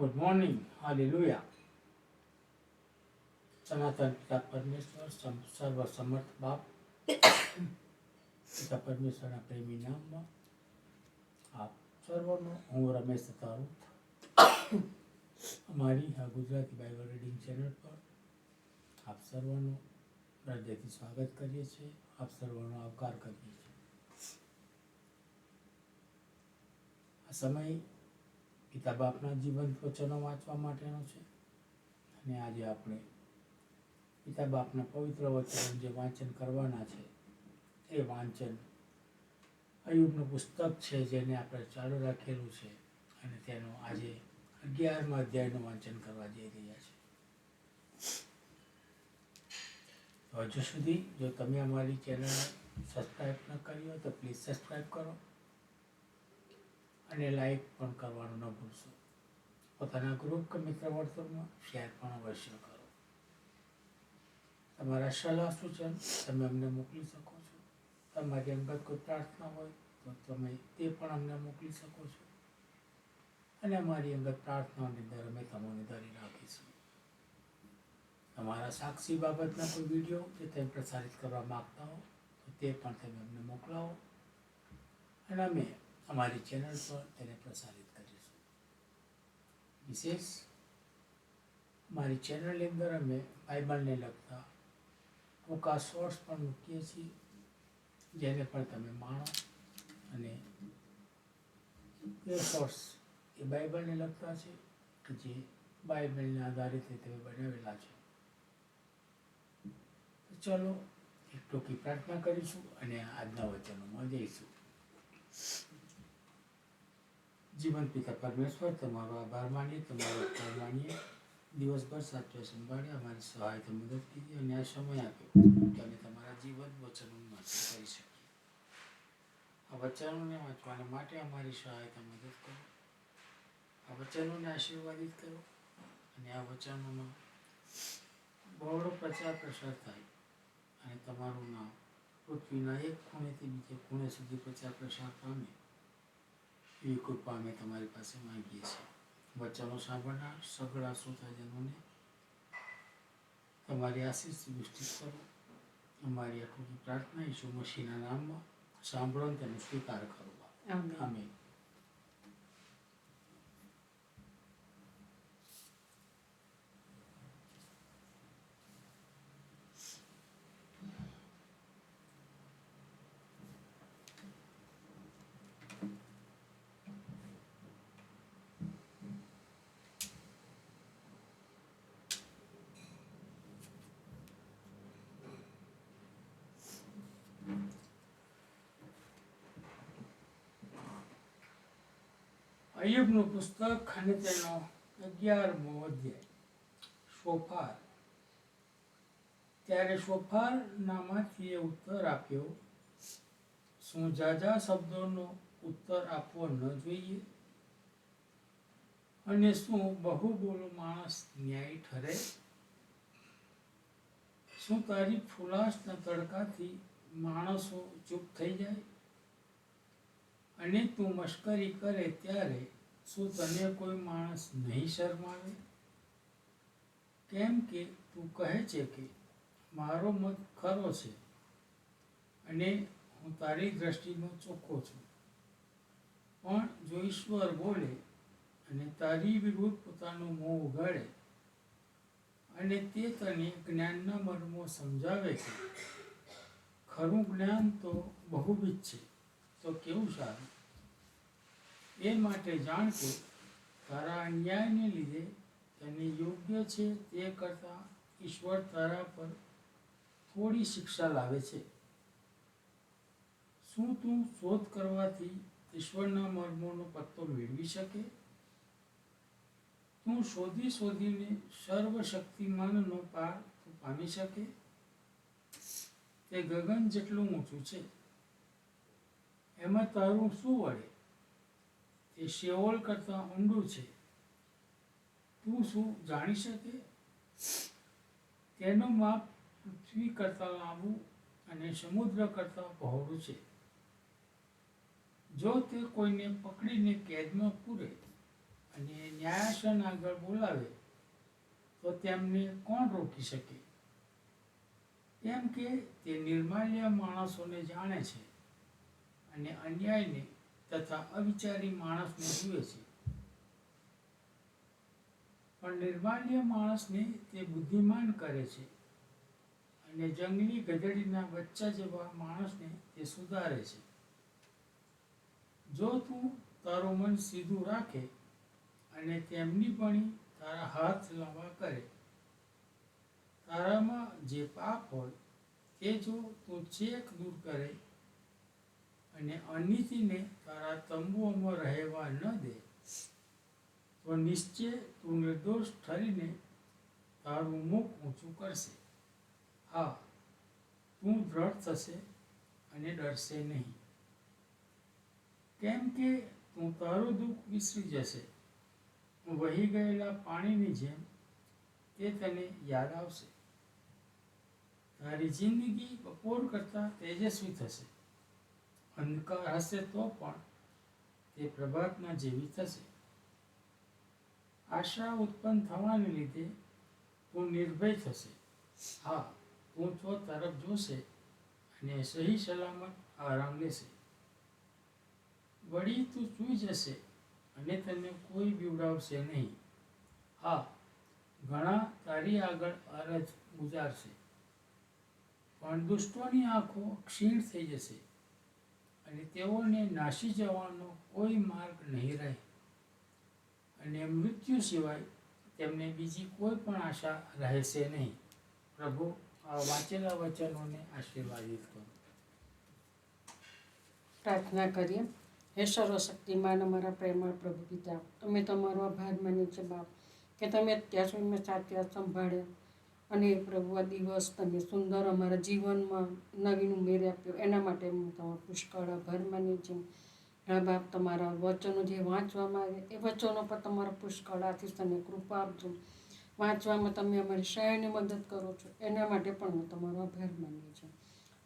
Good morning hallelujah સનાતન પિતા પરમેશ્વર સર્વ સમર્થ બાપ પિતા પરમેશ્વરના પ્રેમી નામમાં આપ સર્વનો, હું રમેશ તારું અમારી આ ગુજરાતી બાઇબલ રીડિંગ ચેનલ પર આપ સર્વનું હૃદયથી સ્વાગત કરીએ છીએ. આપ સર્વનો આવકાર કરીએ છીએ. આ સમય પિતા બાપના જીવંત વચનો વાંચવા માટેનો છે. અને આજે આપણે પિતા બાપના પવિત્ર વચનો જે વાંચન કરવાના છે, એ વાંચન અયુબનું પુસ્તક છે જેને આપણે ચાલુ રાખેલું છે અને તેનું આજે અગિયારમા અધ્યાયનું વાંચન કરવા જઈ રહ્યા છે. હજુ સુધી જો તમે અમારી ચેનલ સબસ્ક્રાઈબ ન કરી હોય તો પ્લીઝ સબસ્ક્રાઈબ કરો. અને લાઈક પણ કરવાનું ન ભૂલશો. પોતાના ગ્રુપ કે મિત્ર વર્તુળમાં શેર પણ અવશ્ય કરો. તમારા સલાહ સૂચન તમે અમને મોકલી શકો છો. તમારી અંગત કોઈ પ્રાર્થના હોય તો તમે તે પણ અમને મોકલી શકો છો. અને અમારી અંગત પ્રાર્થનાઓની અંદર અમે તમને ધરી રાખીશું. તમારા સાક્ષી બાબતના કોઈ વીડિયો જે તમે પ્રસારિત કરવા માગતા હો તો તે પણ તમે અમને મોકલાવો. અને અમે અમારી ચેનલ પર તેને પ્રસારિત કરીશું વિશેષ મારી ચેનલની અંદર અમે બાઇબલને લગતા ટૂંકા શોર્ટ્સ પણ મૂકીએ છીએ જેને પણ તમે માણો અને એ શોર્ટ્સ એ બાઇબલને લગતા છે કે જે બાઇબલને આધારિત રીતે બનાવેલા છે ચલો એક ટૂંકી પ્રાર્થના કરીશું અને આજના વચનોમાં જઈશું જીવન પિતા પરમેશ્વર, તમારો આભાર માનીએ, તમારો આભાર માનીએ. દિવસભર સાચો સંભાળે, અમારી સહાયતા મદદ કીધી અને આ સમય આપ્યો કે અમે તમારા જીવન વચનોનું વાંચન કરી શકીએ. આ વચનોને વાંચવાને માટે અમારી સહાયતા મદદ કરો. આ વચનોને આશીર્વાદિત કરો અને આ વચનોનો બહોળો પ્રચાર પ્રસાર થાય અને તમારું નામ પૃથ્વીના એક ખૂણેથી બીજે ખૂણે સુધી પ્રચાર પ્રસાર પામે. એવી કૃપા અમે તમારી પાસે માંગીએ છીએ. વચનો સાંભળનાર સગળા શ્રોતાજનોને તમારી આશીષ દૃષ્ટિ કરો. અમારી આ ટૂંકી પ્રાર્થના ઈસુ મસીના નામમાં સાંભળો અને તેનો સ્વીકાર કરો. આમે અયુબનું પુસ્તક અને તેનો અગિયારમો અધ્યાય સોફાર ત્યારે સોફાર નામાંથી એ ઉત્તર આપ્યો, શું જાજા શબ્દોનો ઉત્તર આપવો ન જોઈએ? અને શું બહુ બોલો માણસ ન્યાય ઠરે? શું તારી ફુલાસના તડકાથી માણસો ચૂપ થઈ જાય? અને તું મશ્કરી કરે ત્યારે શું તને કોઈ માણસ નહીં શરમાવે? કેમ કે તું કહે છે કે મારો મત ખરો છે અને હું તારી દ્રષ્ટિમાં ચોખ્ખો છું. પણ જો ઈશ્વર બોલે અને તારી વિરુદ્ધ પોતાનું મોં ઉગાડે અને તે તને જ્ઞાનના મર્મો સમજાવે છે, ખરું જ્ઞાન તો બહુવિધ છે. તો કેવું સારું? એ માટે જાણ કે તારા અન્યાયને લીધે તને યોગ્ય છે તે કરતાં ઈશ્વર તારા પર થોડી શિક્ષા લાવે છે. શું તું શોધ કરવાથી ઈશ્વરના મર્મોનો પત્તો મેળવી શકે? તું શોધી શોધીને સર્વશક્તિમાનનો પાર તું પામી શકે? તે ગગન જેટલું ઊંચું છે એમાં તારું શું વળે? તે શેવલ કરતાં ઊંડું છે. તું શું જાણી શકે? તેનું માપ પૃથ્વી કરતાં લાંબુ અને સમુદ્ર કરતાં પહોળું છે. જો તે કોઈને પકડીને કેદમાં પૂરે અને ન્યાયાસન આગળ બોલાવે, તો તેમને કોણ રોકી શકે? કેમ કે તે નિર્માલ્ય માણસોને જાણે છે. અને અન્યાયને તથા અવિચારી માણસને જુએ છે. પણ નિર્માલ્ય માણસને તે બુદ્ધિમાન કરે છે અને જંગલી ગધેડીના બચ્ચા જેવા માણસને તે સુધારે છે. જો તું તારું મન સીધું રાખે અને તેમની પણ તારા હાથ લાંબા કરે, તારામાં જે પાપ હોય તે જો તું ચેક દૂર કરે અને અનિતિને તારા તંબુઓમાં રહેવા ન દે. તો નિશ્ચય તું નિર્દોષ ઠરીને તારું મુખ ઊંચું કરશે. હા, તું દ્રઢ થશે અને ડરશે નહીં. કેમ કે તું તારું દુઃખ વિસરી જશે. વહી ગયેલા પાણીની જેમ તે તને યાદ આવશે. તારી જિંદગી બપોર કરતાં તેજસ્વી થશે. અંધકાર હશે તો પણ તે પ્રભાતના જેવી થશે આશા ઉત્પન્ન થવાને લીધે તું નિર્ભય થશે. હા, તું તો તરફ જોશે અને સહી સલામત આરામ લેશે. વળી તું સૂઈ જશે અને તને કોઈ બીવડાવશે નહીં. હા, ઘણા તારી આગળ અરજ ગુજારશે. પણ દુષ્ટોની આંખો ક્ષીણ થઈ જશે. અને તેઓને નાસી જવાનો કોઈ માર્ગ નહીં રહે. અને મૃત્યુ સિવાય તેમને બીજી કોઈ પણ આશા રહેશે નહીં. પ્રભુ આ વાંચેલા વચનોને આશીર્વાદિત કરો. પ્રાર્થના કરીએ. હે સર્વશક્તિમાન અમારા પ્રેમાળ પ્રભુ પિતા અમે તમારો આભાર માની છે બાપ, કે તમે અત્યાર સુધી સાચવ્યા સંભાળ્યા. અને પ્રભુ આ દિવસ તમે સુંદર અમારા જીવનમાં નવીન ઉમેર આપ્યો. એના માટે હું તમારો પુષ્કળ આભાર માની છું. ઘણા બાપ તમારા વચનો જે વાંચવામાં આવે, એ વચનો પર તમારા પુષ્કળ આથી તમે કૃપા આપજો. વાંચવામાં તમે અમારી શાળાની મદદ કરો છો. એના માટે પણ હું તમારો આભાર માનીએ છીએ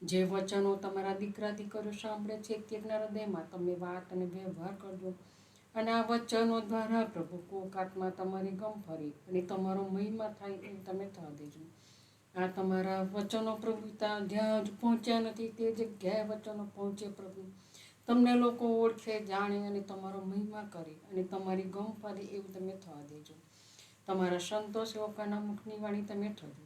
જે વચનો તમારા દીકરા દીકરીઓ સાંભળે છે એક એકના હૃદયમાં તમે વાત અને વ્યવહાર કરજો. અને આ વચનો દ્વારા પ્રભુ કોકાતમાં તમારી ગમ ફરી અને તમારો મહિમા થાય એવું તમે થવા દેજો. આ તમારા વચનો પ્રભુ ત્યાં જ્યાં જ પહોંચ્યા નથી તે જગ્યાએ વચનો પહોંચે પ્રભુ. તમને લોકો ઓળખે, જાણે અને તમારો મહિમા કરે અને તમારી ગમ ફરે એવું તમે થવા દેજો. તમારા સંતો સેવકોના મુખની વાણી તમે થજો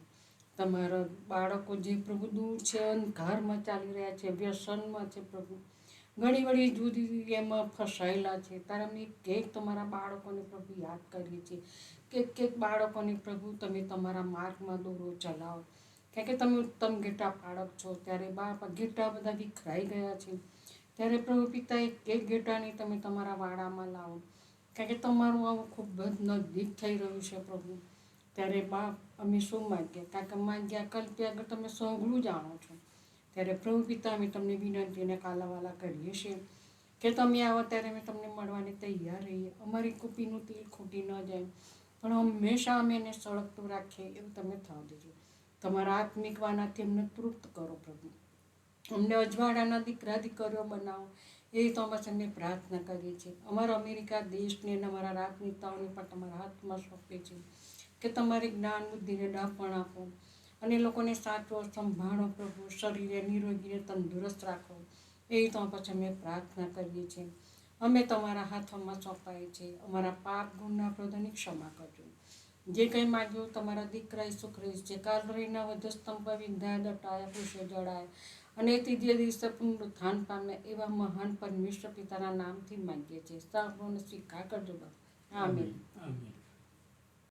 તમારા બાળકો જે પ્રભુ દૂર છે, અંધકારમાં ચાલી રહ્યા છે, વ્યસનમાં છે પ્રભુ. ઘણી બધી જુદી જુદી એમાં ફસાયેલા છે. ત્યારે અમે કેક તમારા બાળકોને પ્રભુ યાદ કરીએ છીએ. કે કેક બાળકોને પ્રભુ તમે તમારા માર્ગમાં દોરો, ચલાવો. કારણ કે તમે ઉત્તમ ઘેટા બાળક છો. ત્યારે બાપ ઘેટા બધા વિખરાઈ ગયા છે. ત્યારે પ્રભુ પિતા એક કેક ઘેટાને તમે તમારા વાડામાં લાવો. કારણ કે તમારું આવું ખૂબ જ નજદીક થઈ રહ્યું છે પ્રભુ. ત્યારે બાપ અમે શું માગ્યા કારણ કે માગ્યા, કલ્પ્યા આગળ તમે સઘળું જાણો છો. ત્યારે પ્રભુ પિતા, અમે તમને વિનંતીને કાલાવાલા કરીએ છીએ કે તમે આવો ત્યારે અમે તમને મળવાની તૈયાર રહીએ. અમારી કુપીનું તેલ ખૂટી ન જાય, પણ હંમેશા અમે એને સળગતું રાખીએ એવું તમે થવા દેજો. તમારા આત્મિક વાનાથી અમને તૃપ્ત કરો પ્રભુ. અમને અજવાળાના દીકરા, દીકરીઓ બનાવો એ તો અમે તમને પ્રાર્થના કરીએ છીએ. અમારા અમેરિકા દેશને અને અમારા રાજનેતાઓને પણ તમારા હાથમાં સોંપે છે કે તમારી જ્ઞાન બુદ્ધિને ડાપણ આપો. અને લોકોને સાચવો સંભાળો પ્રભુ શરીરે નિરોગીને તંદુરસ્ત રાખો. એ તો પછી અમે પ્રાર્થના કરીએ છીએ. અમે તમારા હાથોમાં સોંપાય છે. અમારા પાપ ગુણના પ્રદોની ક્ષમા કરજો. જે કંઈ માગ્યું તમારા દીકરા ઈસુ ખ્રિસ્ત જે કાલરીના વધસ્તંભ સ્તંભ વિંધાય દટાયા કૃષે જડાયા અને ત્રીજે દિવસે પુનરુત્થાન પામે એવા મહાન પરમેશ્વર પિતાના નામથી માગીએ છીએ. સાંભળો સ્વીકાર કરજો બાપ આમીન. આમીન.